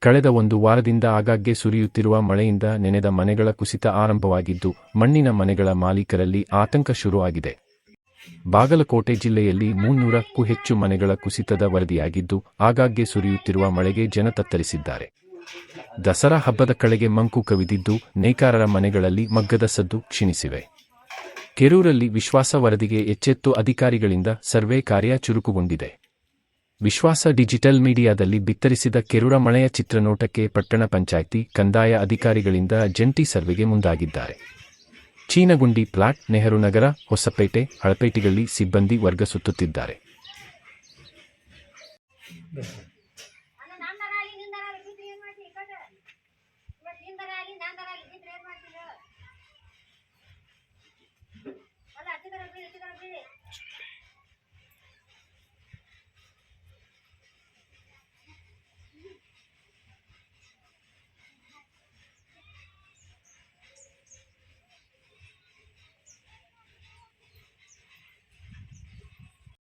ಕಳೆದ ಒಂದು ವಾರದಿಂದ ಆಗಾಗ್ಗೆ ಸುರಿಯುತ್ತಿರುವ ಮಳೆಯಿಂದ ನೆನೆದ ಮನೆಗಳ ಕುಸಿತ ಆರಂಭವಾಗಿದ್ದು, ಮಣ್ಣಿನ ಮನೆಗಳ ಮಾಲೀಕರಲ್ಲಿ ಆತಂಕ ಶುರುವಾಗಿದೆ. ಬಾಗಲಕೋಟೆ ಜಿಲ್ಲೆಯಲ್ಲಿ ಮುನ್ನೂರಕ್ಕೂ ಹೆಚ್ಚು ಮನೆಗಳ ಕುಸಿತದ ವರದಿಯಾಗಿದ್ದು, ಆಗಾಗ್ಗೆ ಸುರಿಯುತ್ತಿರುವ ಮಳೆಗೆ ಜನ ತತ್ತರಿಸಿದ್ದಾರೆ. ದಸರಾ ಹಬ್ಬದ ಕಳೆಗೆ ಮಂಕು ಕವಿದಿದ್ದು, ನೇಕಾರರ ಮನೆಗಳಲ್ಲಿ ಮಗ್ಗದ ಸದ್ದು ಕ್ಷೀಣಿಸಿವೆ. ಕೆರೂರಲ್ಲಿ ವಿಶ್ವಾಸ ವರದಿಗೆ ಎಚ್ಚೆತ್ತು ಅಧಿಕಾರಿಗಳಿಂದ ಸರ್ವೆ ಕಾರ್ಯ ಚುರುಕುಗೊಂಡಿದೆ. ವಿಶ್ವಾಸ ಡಿಜಿಟಲ್ ಮೀಡಿಯಾದಲ್ಲಿ ಬಿತ್ತರಿಸಿದ ಕೆರುಡ ಮಳೆಯ ಚಿತ್ರನೋಟಕ್ಕೆ ಪಟ್ಟಣ ಪಂಚಾಯಿತಿ, ಕಂದಾಯ ಅಧಿಕಾರಿಗಳಿಂದ ಜಂಟಿ ಸರ್ವೆಗೆ ಮುಂದಾಗಿದ್ದಾರೆ. ಚೀನಗುಂಡಿ ಪ್ಲಾಟ್, ನೆಹರು ನಗರ, ಹೊಸಪೇಟೆ ಹಳಪೇಟೆಗಳಲ್ಲಿ ಸಿಬ್ಬಂದಿ ವರ್ಗ ಸುತ್ತುತ್ತಿದ್ದಾರೆ.